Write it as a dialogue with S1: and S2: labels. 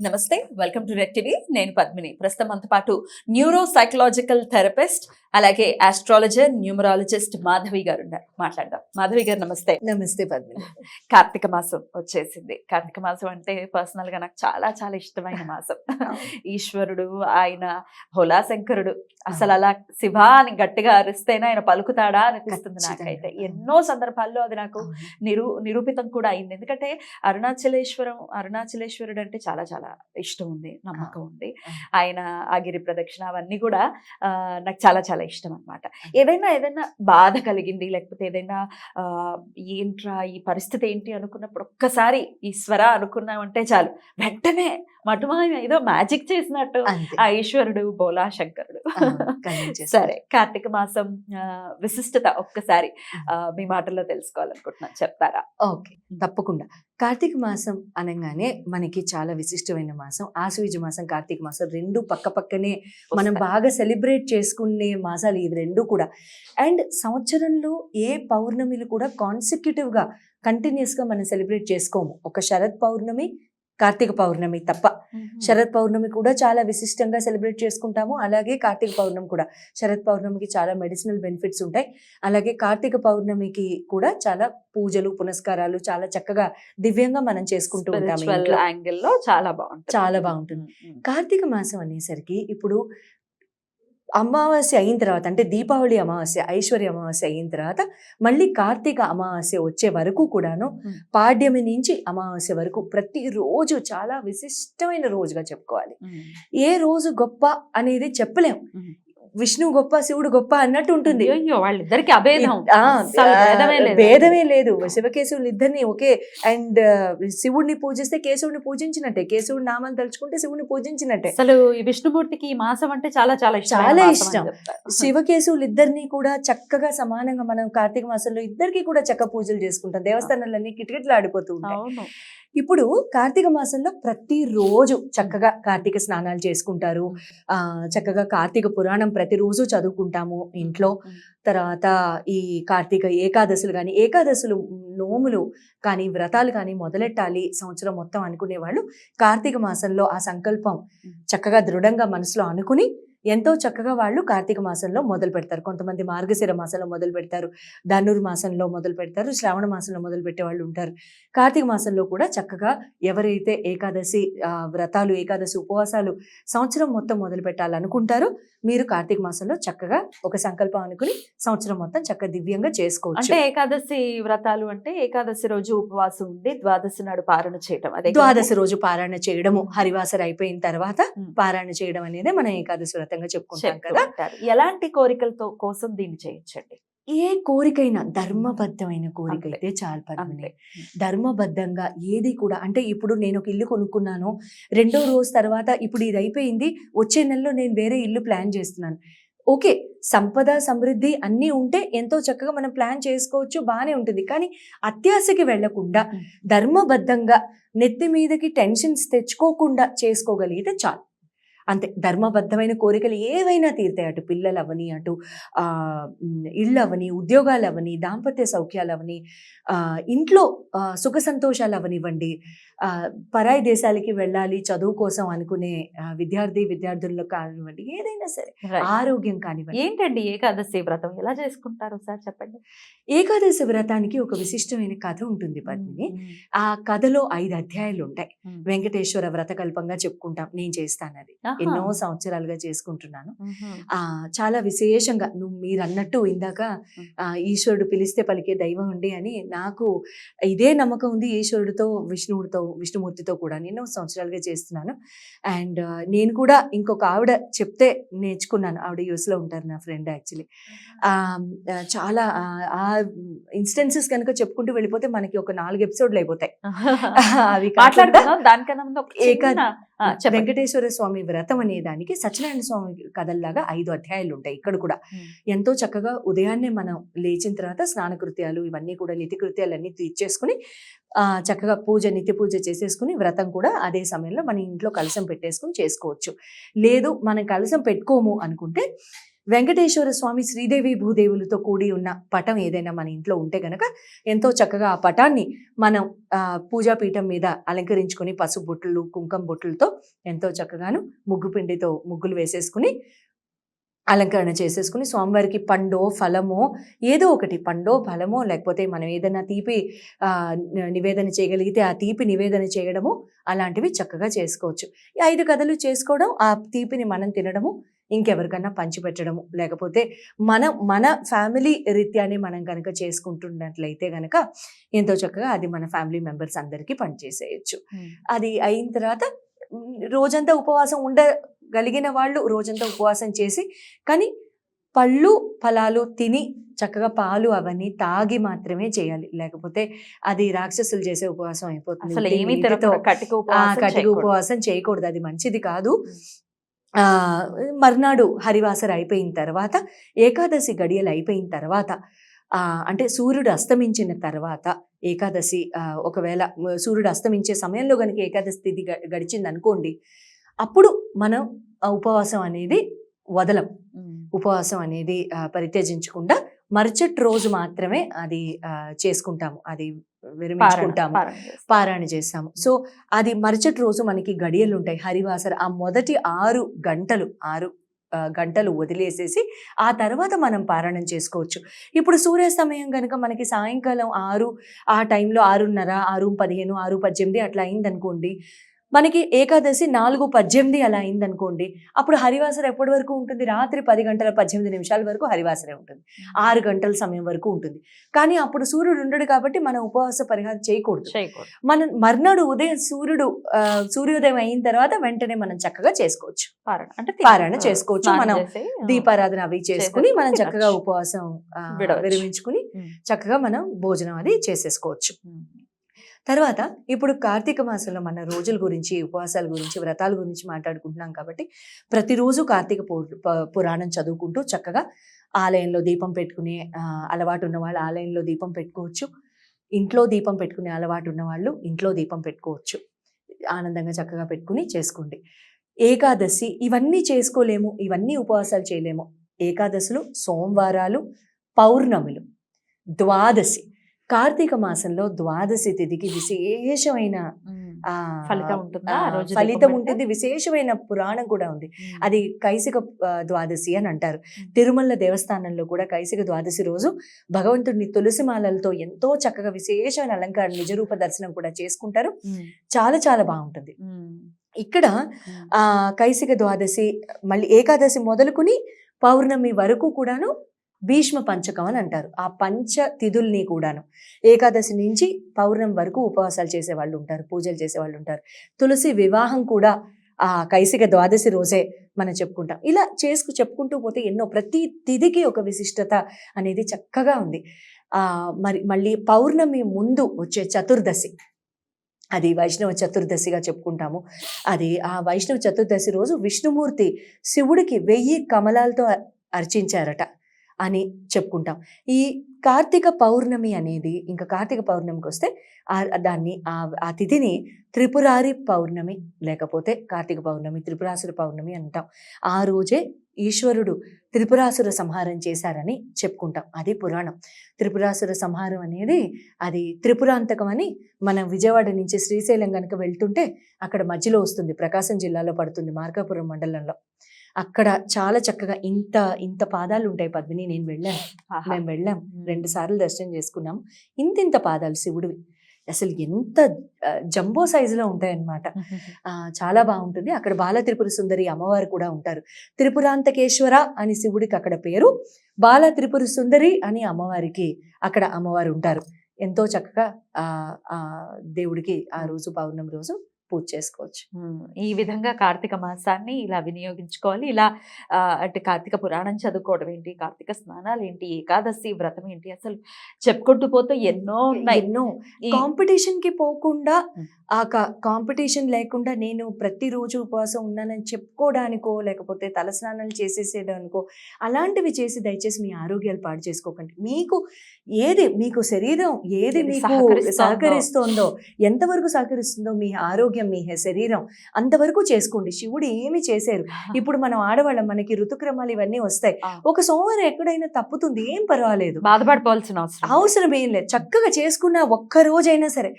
S1: నమస్తే welcome to red TV. నేను పద్మిని. ప్రస్తుతం మనతో పాటు న్యూరో సైకలాజికల్ థెరపిస్ట్ అలాగే ఆస్ట్రాలజర్ న్యూమరాలజిస్ట్ మాధవి గారు ఉన్నారు మాట్లాడదాం. మాధవి గారు నమస్తే.
S2: నమస్తే పద్మిని.
S1: కార్తీక మాసం వచ్చేసింది. కార్తీక మాసం అంటే పర్సనల్గా నాకు చాలా చాలా ఇష్టమైన మాసం. ఈశ్వరుడు ఆయన హోలాశంకరుడు అసలు అలా శివ అని గట్టిగా అరిస్తేనే ఆయన పలుకుతాడా అనిపిస్తుంది. నాకైతే. ఎన్నో సందర్భాల్లో అది నాకు నిరూ నిరూపితం కూడా అయింది. ఎందుకంటే అరుణాచలేశ్వరం అరుణాచలేశ్వరుడు అంటే చాలా చాలా ఇష్టం ఉంది నమ్మకం ఉంది. ఆయన ఆ గిరి ప్రదక్షిణ అవన్నీ కూడా నాకు చాలా చాలా ఇష్టం అన్నమాట ఏదైనా ఏదైనా బాధ కలిగింది లేకపోతే ఏదైనా ఆ, ఏంట్రా ఈ పరిస్థితి ఏంటి అనుకున్నప్పుడు ఒక్కసారి ఈశ్వర అనుకున్నామంటే చాలు వెంటనే మటుమాయ ఏదో మ్యాజిక్ చేసినట్టు ఆ ఈశ్వరుడు బోలా శంకరుడు. సరే కార్తీక మాసం విశిష్టత ఒక్కసారి మీ మాటల్లో తెలుసుకోవాలనుకుంటున్నాను. చెప్తారా?
S2: ఓకే తప్పకుండా. కార్తీక మాసం అనగానే మనకి చాలా విశిష్టమైన మాసం. ఆశ్వీజ మాసం కార్తీక మాసం రెండు పక్క పక్కనే మనం. బాగా సెలబ్రేట్ చేసుకునే మాసాలు ఇవి రెండు కూడా. అండ్ సంవత్సరంలో ఏ పౌర్ణమిలు కూడా కాన్సిక్యూటివ్గా కంటిన్యూస్గా మనం సెలబ్రేట్ చేసుకోము. ఒక శరత్ పౌర్ణమి కార్తీక పౌర్ణమి తప్ప. శరత్ పౌర్ణమి కూడా చాలా విశిష్టంగా సెలబ్రేట్ చేసుకుంటాము. అలాగే కార్తీక పౌర్ణమి కూడా. శరత్ పౌర్ణమికి చాలా మెడిసినల్ బెనిఫిట్స్ ఉంటాయి. అలాగే కార్తీక పౌర్ణమికి కూడా చాలా పూజలు పునస్కారాలు చాలా చక్కగా దివ్యంగా మనం చేసుకుంటూ ఉంటాము
S1: చాలా బాగుంటుంది.
S2: చాలా బాగుంటుంది. కార్తీక మాసం అనేసరికి ఇప్పుడు అమావాస్య అయిన తర్వాత అంటే దీపావళి అమావాస్య ఐశ్వర్య అమావాస్య అయిన తర్వాత మళ్ళీ కార్తీక అమావాస్య వచ్చే వరకు కూడాను. పాడ్యమి నుంచి అమావాస్య వరకు ప్రతిరోజు చాలా విశిష్టమైన రోజుగా చెప్పుకోవాలి. ఏ రోజు గొప్ప అనేది చెప్పలేం
S1: మ్మ్.
S2: విష్ణు గొప్ప శివుడు గొప్ప అన్నట్టు ఉంటుంది.
S1: అయ్యో వాళ్ళిద్దరికి అభేదం. భేదమే లేదు.
S2: శివకేశవులు ఇద్దరిని ఒకే అండ్ శివుడిని పూజిస్తే కేశవుడిని పూజించినట్టే. కేశవుడి నామాన్ని తలుచుకుంటే శివుడిని పూజించినట్టే.
S1: అసలు ఈ విష్ణుమూర్తికి ఈ మాసం అంటే చాలా చాలా ఇష్టం
S2: చాలా ఇష్టం. శివకేశవులు ఇద్దరిని కూడా చక్కగా సమానంగా మనం కార్తీక మాసంలో ఇద్దరికి కూడా చక్క పూజలు చేసుకుంటాం. దేవస్థానాలన్నీ కిటకిటలు ఆడిపోతూ ఉంటాయి.
S1: అవును.
S2: ఇప్పుడు కార్తీక మాసంలో ప్రతిరోజు చక్కగా కార్తీక స్నానాలు చేసుకుంటారు. చక్కగా కార్తీక పురాణం ప్రతిరోజు చదువుకుంటాము ఇంట్లో. తర్వాత ఈ కార్తీక ఏకాదశులు కానీ ఏకాదశులు నోములు కానీ వ్రతాలు కానీ మొదలెట్టాలి సంవత్సరం మొత్తం అనుకునే వాళ్ళు కార్తీక మాసంలో ఆ సంకల్పం చక్కగా దృఢంగా మనసులో అనుకుని ఎంతో చక్కగా వాళ్ళు కార్తీక మాసంలో మొదలు పెడతారు. కొంతమంది మార్గశిర మాసంలో మొదలు పెడతారు. ధనుర్ మాసంలో మొదలు పెడతారు. శ్రావణ మాసంలో మొదలు పెట్టే వాళ్ళు ఉంటారు. కార్తీక మాసంలో కూడా చక్కగా ఎవరైతే ఏకాదశి వ్రతాలు ఏకాదశి ఉపవాసాలు సంవత్సరం మొత్తం మొదలు పెట్టాలనుకుంటారో మీరు కార్తీక మాసంలో చక్కగా ఒక సంకల్పం అనుకుని సంవత్సరం మొత్తం చక్కగా దివ్యంగా చేసుకోవచ్చు.
S1: అంటే ఏకాదశి వ్రతాలు అంటే ఏకాదశి రోజు ఉపవాసం ఉండి ద్వాదశి నాడు పారణ చేయటం. అదే
S2: ద్వాదశి రోజు పారాయణ చేయడము హరివాసర అయిపోయిన తర్వాత. పారాయణ చేయడం అనేది మనం ఏకాదశి వ్రతంగా చెప్పుకుంటాం కదా.
S1: ఎలాంటి కోరికలతో కోసం దీన్ని చేయొచ్చండి?
S2: ఏ కోరికైనా ధర్మబద్ధమైన కోరిక. అయితే చాలు
S1: అంతే.
S2: ధర్మబద్ధంగా ఏది కూడా అంటే ఇప్పుడు నేను ఒక ఇల్లు కొనుక్కున్నాను రెండో రోజు తర్వాత ఇప్పుడు ఇది అయిపోయింది వచ్చే నెలలో నేను వేరే ఇల్లు ప్లాన్ చేస్తున్నాను. ఓకే సంపద సమృద్ధి అన్నీ ఉంటే ఎంతో చక్కగా మనం ప్లాన్ చేసుకోవచ్చు బాగానే ఉంటుంది. కానీ అత్యాశకి
S1: వెళ్ళకుండా.
S2: ధర్మబద్ధంగా నెత్తి మీదకి టెన్షన్స్ తెచ్చుకోకుండా చేసుకోగలిగితే చాలు. అంతే. ధర్మబద్ధమైన కోరికలు ఏవైనా తీరుతాయి. అటు పిల్లలు అవని అటు ఇళ్ళు అవని ఉద్యోగాలు అవని దాంపత్య సౌఖ్యాలు అవని ఇంట్లో సుఖ సంతోషాలు అవనివ్వండి పరాయి దేశాలకి వెళ్ళాలి చదువు కోసం అనుకునే విద్యార్థి విద్యార్థుల్లో కానివ్వండి ఏదైనా సరే. ఆరోగ్యం కానివ్వండి.
S1: ఏంటండి ఏకాదశి వ్రతం? ఎలా చేసుకుంటారు సార్ చెప్పండి?
S2: ఏకాదశి వ్రతానికి ఒక విశిష్టమైన కథ ఉంటుంది పద్మిని. ఆ కథలో ఐదు అధ్యాయాలు ఉంటాయి. వెంకటేశ్వర వ్రతకల్పంగా చెప్పుకుంటాం. నేను చేస్తానది. ఎన్నో సంవత్సరాలుగా చేసుకుంటున్నాను. ఆ చాలా విశేషంగా నువ్వు మీరు అన్నట్టు ఇందాక ఈశ్వరుడు పిలిస్తే పలికే దైవం ఉండి అని నాకు ఇదే నమ్మకం ఉంది ఈశ్వరుడితో విష్ణువుడితో విష్ణుమూర్తితో కూడా. నేను సంవత్సరాలుగా చేస్తున్నాను. అండ్ నేను కూడా ఇంకొక ఆవిడ చెప్తే నేర్చుకున్నాను. ఆవిడ యూఎస్లో ఉంటారు నా ఫ్రెండ్ యాక్చువల్లీ. చాలా ఆ, ఇన్స్టెన్సెస్ కనుక చెప్పుకుంటూ వెళ్ళిపోతే మనకి ఒక నాలుగు ఎపిసోడ్లు అయిపోతాయి. అవి
S1: మాట్లాడుకుందాం. దానికన్నా
S2: వెంకటేశ్వర స్వామి వ్రతం అనే దానికి సత్యనారాయణ స్వామి కథల్లాగా ఐదు అధ్యాయాలు ఉంటాయి ఇక్కడ కూడా. ఎంతో చక్కగా ఉదయాన్నే మనం లేచిన తర్వాత స్నాన కృత్యాలు ఇవన్నీ కూడా నిత్య కృత్యాలన్నీ తీర్చేసుకుని ఆ చక్కగా పూజ నిత్య పూజ చేసేసుకుని వ్రతం కూడా అదే సమయంలో మన ఇంట్లో కలసం పెట్టేసుకుని చేసుకోవచ్చు లేదు మనం కలసం పెట్టుకోము అనుకుంటే వెంకటేశ్వర స్వామి శ్రీదేవి భూదేవులతో కూడి ఉన్న పటం ఏదైనా మన ఇంట్లో ఉంటే గనక ఎంతో చక్కగా ఆ పటాన్ని మనం పూజాపీఠం పూజా పీఠం మీద అలంకరించుకొని పసుపు బొట్లు కుంకుమ బొట్లతో ఎంతో చక్కగాను ముగ్గు పిండితో ముగ్గులు వేసేసుకుని అలంకరణ చేసేసుకుని స్వామివారికి పండో ఫలమో ఏదో ఒకటి పండో ఫలమో లేకపోతే మనం ఏదైనా తీపి నివేదన చేయగలిగితే ఆ తీపి నివేదన చేయడము అలాంటివి చక్కగా చేసుకోవచ్చు. ఐదు కథలు చేసుకోవడం ఆ తీపిని మనం తినడము ఇంకెవరికన్నా పంచిపెట్టడము. లేకపోతే మన మన ఫ్యామిలీ రీత్యానే మనం కనుక చేసుకుంటున్నట్లయితే గనక ఎంతో చక్కగా అది మన ఫ్యామిలీ మెంబర్స్ అందరికీ పనిచేసేయచ్చు. అది అయిన తర్వాత రోజంతా ఉపవాసం ఉండగలిగిన వాళ్ళు రోజంతా ఉపవాసం చేసి కానీ పళ్ళు ఫలాలు తిని చక్కగా పాలు అవన్నీ తాగి మాత్రమే చేయాలి. లేకపోతే అది రాక్షసులు చేసే ఉపవాసం అయిపోతుంది.
S1: కటిక ఉపవాసం చేయకూడదు.
S2: అది మంచిది కాదు. మర్నాడు హరివాసర అయిపోయిన తర్వాత ఏకాదశి గడియలు అయిపోయిన తర్వాత అంటే సూర్యుడు అస్తమించిన తర్వాత ఏకాదశి ఒకవేళ సూర్యుడు అస్తమించే సమయంలో కనుక ఏకాదశి తిథి గడిచింది అనుకోండి అప్పుడు మనం ఉపవాసం అనేది వదలం. ఉపవాసం అనేది పరిత్యజించకుండా మరుసటి రోజు మాత్రమే అది చేసుకుంటాము అది విరమించుకుంటాము. పారాయణ చేస్తాము. సో అది మరుసటి రోజు మనకి గడియలు ఉంటాయి. హరివాసర ఆ మొదటి ఆరు గంటలు ఆరు గంటలు వదిలేసేసి ఆ తర్వాత మనం పారాయణం చేసుకోవచ్చు. ఇప్పుడు సూర్యాస్తమయం కనుక మనకి సాయంకాలం ఆరు ఆ టైంలో ఆరున్నర ఆరు పదిహేను ఆరు పద్దెనిమిది అట్లా అయిందనుకోండి మనకి ఏకాదశి నాలుగు పద్దెనిమిది అలా అయిందనుకోండి అప్పుడు హరివాసర ఎప్పటి వరకు ఉంటుంది రాత్రి పది గంటల పద్దెనిమిది నిమిషాల వరకు హరివాసరే ఉంటుంది ఆరు గంటల సమయం వరకు ఉంటుంది కానీ అప్పుడు సూర్యుడు ఉండడు కాబట్టి మనం ఉపవాస పరిహారం చేయకూడదు మనం మర్నాడు ఉదయం సూర్యుడు సూర్యోదయం అయిన తర్వాత వెంటనే మనం చక్కగా చేసుకోవచ్చు
S1: పారణ అంటే
S2: పారాయణ చేసుకోవచ్చు. మనం దీపారాధన అవి చేసుకుని మనం చక్కగా. ఉపవాసం. విరమించుకుని. చక్కగా మనం భోజనం అది చేసేసుకోవచ్చు. తర్వాత ఇప్పుడు కార్తీక మాసంలో మన రోజుల గురించి ఉపవాసాల గురించి వ్రతాల గురించి మాట్లాడుకుంటున్నాం కాబట్టి ప్రతిరోజు కార్తీక ప- పురాణం చదువుకుంటూ చక్కగా ఆలయంలో దీపం పెట్టుకునే అలవాటు ఉన్న వాళ్ళు ఆలయంలో దీపం పెట్టుకోవచ్చు. ఇంట్లో దీపం పెట్టుకునే అలవాటు ఉన్న వాళ్ళు ఇంట్లో దీపం పెట్టుకోవచ్చు. ఆనందంగా చక్కగా పెట్టుకుని చేసుకోండి. ఏకాదశి ఇవన్నీ చేసుకోలేము ఇవన్నీ ఉపవాసాలు చేయలేము. ఏకాదశులు సోమవారాలు పౌర్ణములు ద్వాదశి. కార్తీక మాసంలో ద్వాదశి తిథికి విశేషమైన
S1: ఫలితం ఉంటుందా
S2: ఫలితం ఉంటుంది విశేషమైన పురాణం కూడా ఉంది. అది కైసిక ద్వాదశి అని అంటారు. తిరుమల దేవస్థానంలో కూడా కైసిక ద్వాదశి రోజు భగవంతుడిని తులసి మాలలతో ఎంతో చక్కగా విశేషమైన అలంకారం నిజరూప దర్శనం కూడా చేసుకుంటారు. చాలా చాలా బాగుంటుంది. ఇక్కడ. ఆ కైసిక ద్వాదశి మళ్ళీ ఏకాదశి మొదలుకుని పౌర్ణమి వరకు కూడాను భీష్మ పంచకం అని అంటారు. ఆ పంచ తిథుల్ని కూడాను. ఏకాదశి నుంచి పౌర్ణం వరకు ఉపవాసాలు చేసే వాళ్ళు ఉంటారు పూజలు చేసే వాళ్ళు ఉంటారు. తులసి వివాహం కూడా ఆ కైసిక ద్వాదశి రోజే మనం చెప్పుకుంటాం. ఇలా చేసుకు చెప్పుకుంటూ పోతే ఎన్నో ప్రతి తిథికి ఒక విశిష్టత అనేది చక్కగా ఉంది. మరి మళ్ళీ పౌర్ణమి ముందు వచ్చే చతుర్దశి. అది వైష్ణవ చతుర్దశిగా చెప్పుకుంటాము. అది ఆ వైష్ణవ చతుర్దశి రోజు విష్ణుమూర్తి శివుడికి వెయ్యి కమలాలతో అర్చించారట. అని చెప్పుకుంటాం. ఈ కార్తీక పౌర్ణమి అనేది ఇంకా కార్తీక పౌర్ణమికి వస్తే దాన్ని ఆ ఆ తిథిని త్రిపురారి పౌర్ణమి లేకపోతే కార్తీక పౌర్ణమి త్రిపురాసుర పౌర్ణమి అంటాం. ఆ రోజే ఈశ్వరుడు త్రిపురాసుర సంహారం చేశారని చెప్పుకుంటాం. అది పురాణం. త్రిపురాసుర సంహారం అనేది అది త్రిపురాంతకం అని మనం విజయవాడ నుంచి శ్రీశైలం కనుక వెళ్తుంటే అక్కడ మధ్యలో వస్తుంది. ప్రకాశం జిల్లాలో పడుతుంది మార్కాపురం మండలంలో. అక్కడ చాలా చక్కగా ఇంత ఇంత పాదాలు ఉంటాయి పద్మిని నేను వెళ్ళాను. మేము వెళ్ళాం. రెండు సార్లు దర్శనం చేసుకున్నాం. ఇంత ఇంత పాదాలు శివుడివి. అసలు ఎంత జంబో సైజులో ఉంటాయన్నమాట. చాలా బాగుంటుంది. అక్కడ బాల త్రిపుర సుందరి అమ్మవారు కూడా ఉంటారు. త్రిపురాంతకేశ్వర అని శివుడికి అక్కడ పేరు. బాల త్రిపుర సుందరి అని అమ్మవారికి అక్కడ అమ్మవారు ఉంటారు. ఎంతో చక్కగా దేవుడికి ఆ రోజు పౌర్ణమి రోజు పూజ చేసుకోవచ్చు.
S1: ఈ విధంగా కార్తీక మాసాన్ని ఇలా వినియోగించుకోవాలి. ఇలా అంటే కార్తీక పురాణం చదువుకోవడం ఏంటి కార్తీక స్నానాలు ఏంటి ఏకాదశి వ్రతం ఏంటి అసలు చెప్పుకుంటూ పోతే ఎన్నో ఉన్నాయి.
S2: ఎన్నో. కాంపిటీషన్కి పోకుండా. ఆ కాంపిటీషన్ లేకుండా నేను ప్రతిరోజు ఉపవాసం ఉన్నానని చెప్పుకోవడానికో లేకపోతే తలస్నానాలు చేసేసేదానికో అలాంటివి చేసి దయచేసి మీ ఆరోగ్యాలు పాడు చేసుకోకండి. మీకు ఏది మీకు శరీరం ఏది మీకు.
S1: సహకరిస్తోందో
S2: ఎంతవరకు సహకరిస్తుందో మీ ఆరోగ్యం ఆరోగ్యం మీ శరీరం అంతవరకు చేసుకోండి. శివుడు ఏమి చేశారు ఇప్పుడు మనం ఆడవాళ్ళం మనకి ఋతుక్రమాలు ఇవన్నీ వస్తాయి. ఒక సోమవారం ఎక్కడైనా తప్పుతుంది ఏం పర్వాలేదు.
S1: బాధపడిపోవాల్సిన అవసరం.
S2: అవసరం ఏం లేదు. చక్కగా చేసుకున్న ఒక్క రోజైనా సరే.